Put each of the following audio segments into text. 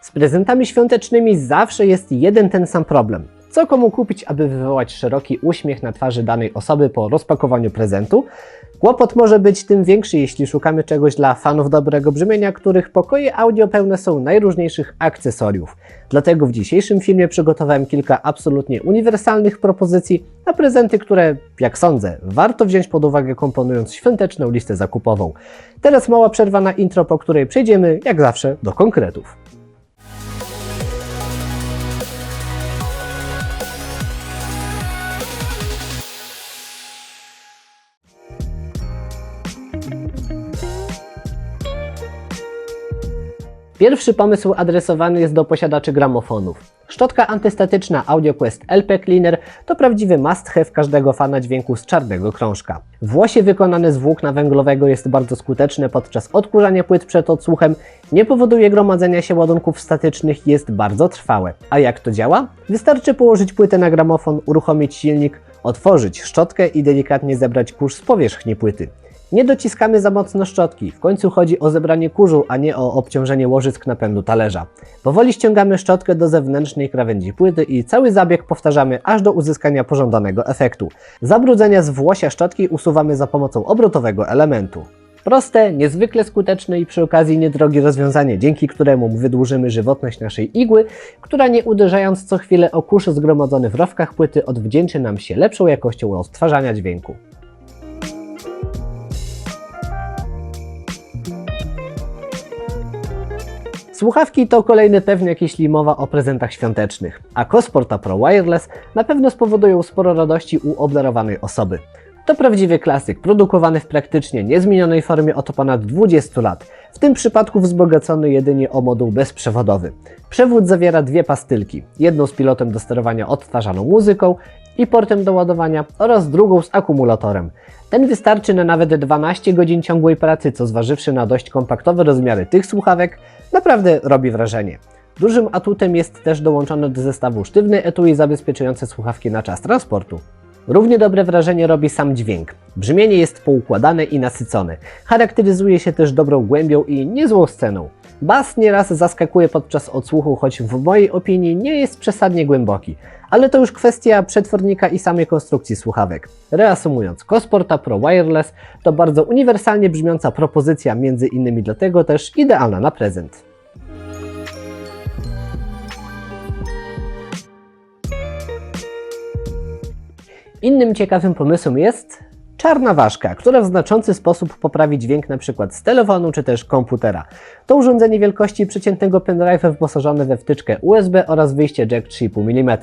Z prezentami świątecznymi zawsze jest jeden ten sam problem. Co komu kupić, aby wywołać szeroki uśmiech na twarzy danej osoby po rozpakowaniu prezentu? Kłopot może być tym większy, jeśli szukamy czegoś dla fanów dobrego brzmienia, których pokoje audio pełne są najróżniejszych akcesoriów. Dlatego w dzisiejszym filmie przygotowałem kilka absolutnie uniwersalnych propozycji na prezenty, które, jak sądzę, warto wziąć pod uwagę komponując świąteczną listę zakupową. Teraz mała przerwa na intro, po której przejdziemy, jak zawsze, do konkretów. Pierwszy pomysł adresowany jest do posiadaczy gramofonów. Szczotka antystatyczna AudioQuest LP Cleaner to prawdziwy must have każdego fana dźwięku z czarnego krążka. Włosie wykonane z włókna węglowego jest bardzo skuteczne podczas odkurzania płyt przed odsłuchem, nie powoduje gromadzenia się ładunków statycznych i jest bardzo trwałe. A jak to działa? Wystarczy położyć płytę na gramofon, uruchomić silnik, otworzyć szczotkę i delikatnie zebrać kurz z powierzchni płyty. Nie dociskamy za mocno szczotki. W końcu chodzi o zebranie kurzu, a nie o obciążenie łożysk napędu talerza. Powoli ściągamy szczotkę do zewnętrznej krawędzi płyty i cały zabieg powtarzamy aż do uzyskania pożądanego efektu. Zabrudzenia z włosia szczotki usuwamy za pomocą obrotowego elementu. Proste, niezwykle skuteczne i przy okazji niedrogie rozwiązanie, dzięki któremu wydłużymy żywotność naszej igły, która nie uderzając co chwilę o kurz zgromadzony w rowkach płyty odwdzięczy nam się lepszą jakością odtwarzania dźwięku. Słuchawki to kolejny pewniak, jeśli mowa o prezentach świątecznych, a Cosporta Pro Wireless na pewno spowodują sporo radości u obdarowanej osoby. To prawdziwy klasyk, produkowany w praktycznie niezmienionej formie od ponad 20 lat, w tym przypadku wzbogacony jedynie o moduł bezprzewodowy. Przewód zawiera dwie pastylki, jedną z pilotem do sterowania odtwarzaną muzyką i portem do ładowania oraz drugą z akumulatorem. Ten wystarczy na nawet 12 godzin ciągłej pracy, co zważywszy na dość kompaktowe rozmiary tych słuchawek, naprawdę robi wrażenie. Dużym atutem jest też dołączony do zestawu sztywny etui zabezpieczający słuchawki na czas transportu. Równie dobre wrażenie robi sam dźwięk. Brzmienie jest poukładane i nasycone. Charakteryzuje się też dobrą głębią i niezłą sceną. Bas nieraz zaskakuje podczas odsłuchu, choć w mojej opinii nie jest przesadnie głęboki. Ale to już kwestia przetwornika i samej konstrukcji słuchawek. Reasumując, Cosporta Pro Wireless to bardzo uniwersalnie brzmiąca propozycja, między innymi dlatego też idealna na prezent. Innym ciekawym pomysłem jest czarna ważka, która w znaczący sposób poprawi dźwięk np. z telefonu czy też komputera. To urządzenie wielkości przeciętnego pendrive'a wyposażone we wtyczkę USB oraz wyjście jack 3,5 mm.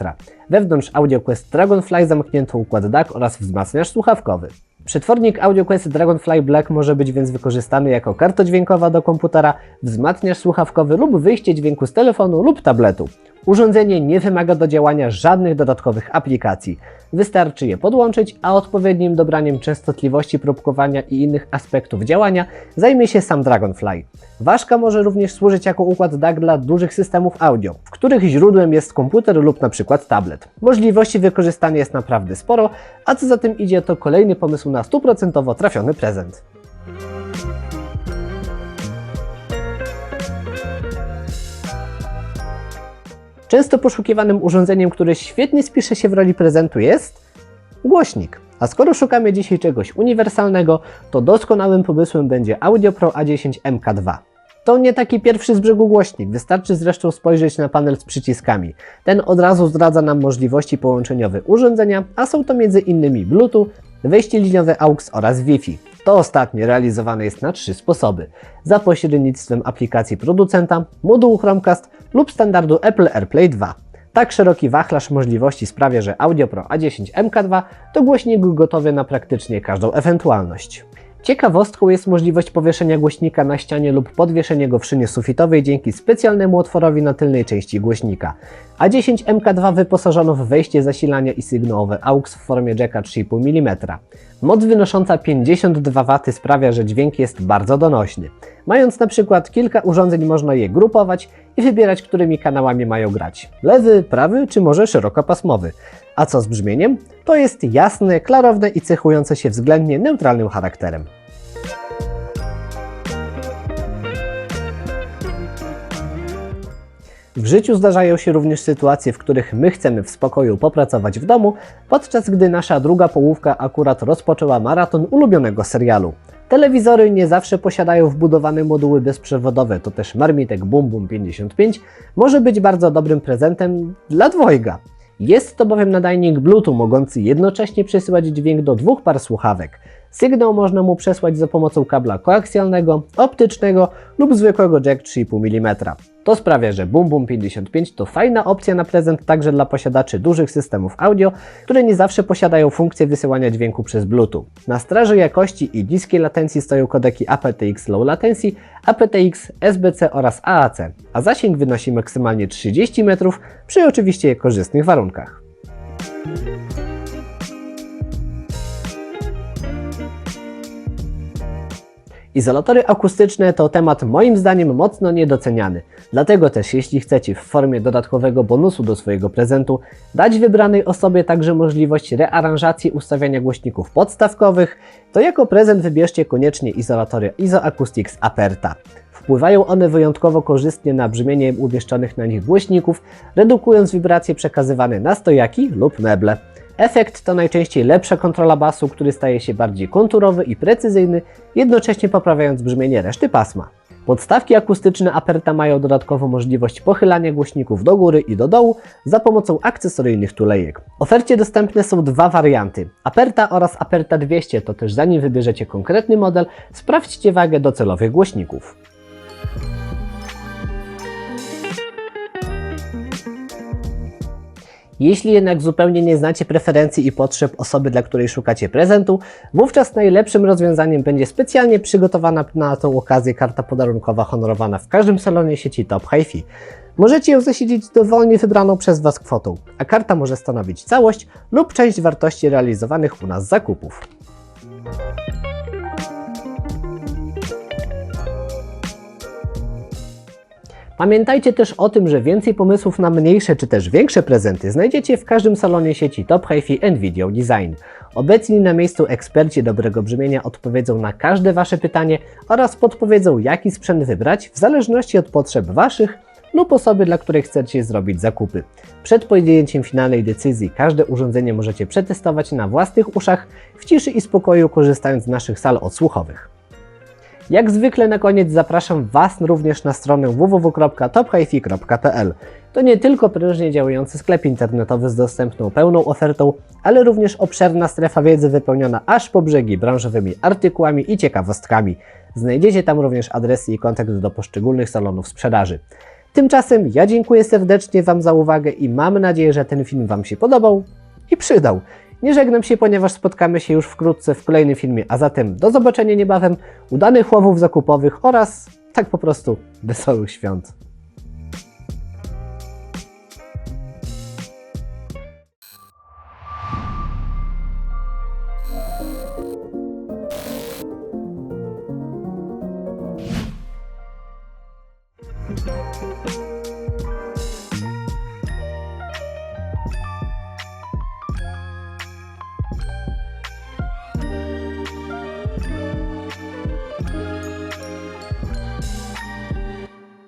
Wewnątrz AudioQuest Dragonfly zamknięto układ DAC oraz wzmacniacz słuchawkowy. Przetwornik AudioQuest Dragonfly Black może być więc wykorzystany jako karta dźwiękowa do komputera, wzmacniacz słuchawkowy lub wyjście dźwięku z telefonu lub tabletu. Urządzenie nie wymaga do działania żadnych dodatkowych aplikacji. Wystarczy je podłączyć, a odpowiednim dobraniem częstotliwości próbkowania i innych aspektów działania zajmie się sam Dragonfly. Ważka może również służyć jako układ DAC dla dużych systemów audio, w których źródłem jest komputer lub na przykład tablet. Możliwości wykorzystania jest naprawdę sporo, a co za tym idzie to kolejny pomysł na stuprocentowo trafiony prezent. Często poszukiwanym urządzeniem, które świetnie spisze się w roli prezentu jest głośnik. A skoro szukamy dzisiaj czegoś uniwersalnego, to doskonałym pomysłem będzie Audio Pro A10 MK2. To nie taki pierwszy z brzegu głośnik, wystarczy zresztą spojrzeć na panel z przyciskami. Ten od razu zdradza nam możliwości połączeniowe urządzenia, a są to m.in. Bluetooth, wejście liniowe AUX oraz Wi-Fi. To ostatnie realizowane jest na trzy sposoby. Za pośrednictwem aplikacji producenta, modułu Chromecast lub standardu Apple AirPlay 2. Tak szeroki wachlarz możliwości sprawia, że Audio Pro A10 MK2 to głośnik gotowy na praktycznie każdą ewentualność. Ciekawostką jest możliwość powieszenia głośnika na ścianie lub podwieszenia go w szynie sufitowej dzięki specjalnemu otworowi na tylnej części głośnika. A10 MK2 wyposażono w wejście zasilania i sygnałowe AUX w formie jacka 3,5 mm. Moc wynosząca 52 W sprawia, że dźwięk jest bardzo donośny. Mając na przykład kilka urządzeń można je grupować i wybierać, którymi kanałami mają grać. Lewy, prawy czy może szerokopasmowy. A co z brzmieniem? To jest jasne, klarowne i cechujące się względnie neutralnym charakterem. W życiu zdarzają się również sytuacje, w których my chcemy w spokoju popracować w domu, podczas gdy nasza druga połówka akurat rozpoczęła maraton ulubionego serialu. Telewizory nie zawsze posiadają wbudowane moduły bezprzewodowe, to też Marmitek Boom Boom 55 może być bardzo dobrym prezentem dla dwojga. Jest to bowiem nadajnik Bluetooth mogący jednocześnie przesyłać dźwięk do dwóch par słuchawek. Sygnał można mu przesłać za pomocą kabla koaksjalnego, optycznego lub zwykłego jack 3,5 mm. To sprawia, że Boom Boom 55 to fajna opcja na prezent także dla posiadaczy dużych systemów audio, które nie zawsze posiadają funkcję wysyłania dźwięku przez Bluetooth. Na straży jakości i niskiej latencji stoją kodeki aptX Low Latency, aptX, SBC oraz AAC, a zasięg wynosi maksymalnie 30 metrów przy oczywiście korzystnych warunkach. Izolatory akustyczne to temat moim zdaniem mocno niedoceniany. Dlatego też jeśli chcecie w formie dodatkowego bonusu do swojego prezentu dać wybranej osobie także możliwość rearanżacji ustawiania głośników podstawkowych, to jako prezent wybierzcie koniecznie izolatory IsoAcoustics Aperta. Wpływają one wyjątkowo korzystnie na brzmienie umieszczonych na nich głośników, redukując wibracje przekazywane na stojaki lub meble. Efekt to najczęściej lepsza kontrola basu, który staje się bardziej konturowy i precyzyjny, jednocześnie poprawiając brzmienie reszty pasma. Podstawki akustyczne Aperta mają dodatkowo możliwość pochylania głośników do góry i do dołu za pomocą akcesoryjnych tulejek. W ofercie dostępne są dwa warianty: Aperta oraz Aperta 200, to też zanim wybierzecie konkretny model, sprawdźcie wagę docelowych głośników. Jeśli jednak zupełnie nie znacie preferencji i potrzeb osoby, dla której szukacie prezentu, wówczas najlepszym rozwiązaniem będzie specjalnie przygotowana na tą okazję karta podarunkowa honorowana w każdym salonie sieci Top Hi-Fi. Możecie ją zasiedzieć dowolnie wybraną przez Was kwotą, a karta może stanowić całość lub część wartości realizowanych u nas zakupów. Pamiętajcie też o tym, że więcej pomysłów na mniejsze czy też większe prezenty znajdziecie w każdym salonie sieci Top Hi-Fi and Video Design. Obecni na miejscu eksperci dobrego brzmienia odpowiedzą na każde Wasze pytanie oraz podpowiedzą jaki sprzęt wybrać w zależności od potrzeb Waszych lub osoby, dla której chcecie zrobić zakupy. Przed podjęciem finalnej decyzji każde urządzenie możecie przetestować na własnych uszach w ciszy i spokoju korzystając z naszych sal odsłuchowych. Jak zwykle na koniec zapraszam Was również na stronę www.tophifi.pl. To nie tylko prężnie działający sklep internetowy z dostępną pełną ofertą, ale również obszerna strefa wiedzy wypełniona aż po brzegi branżowymi artykułami i ciekawostkami. Znajdziecie tam również adresy i kontakt do poszczególnych salonów sprzedaży. Tymczasem ja dziękuję serdecznie Wam za uwagę i mam nadzieję, że ten film Wam się podobał i przydał. Nie żegnam się, ponieważ spotkamy się już wkrótce w kolejnym filmie, a zatem do zobaczenia niebawem, udanych łowów zakupowych oraz tak po prostu wesołych świąt.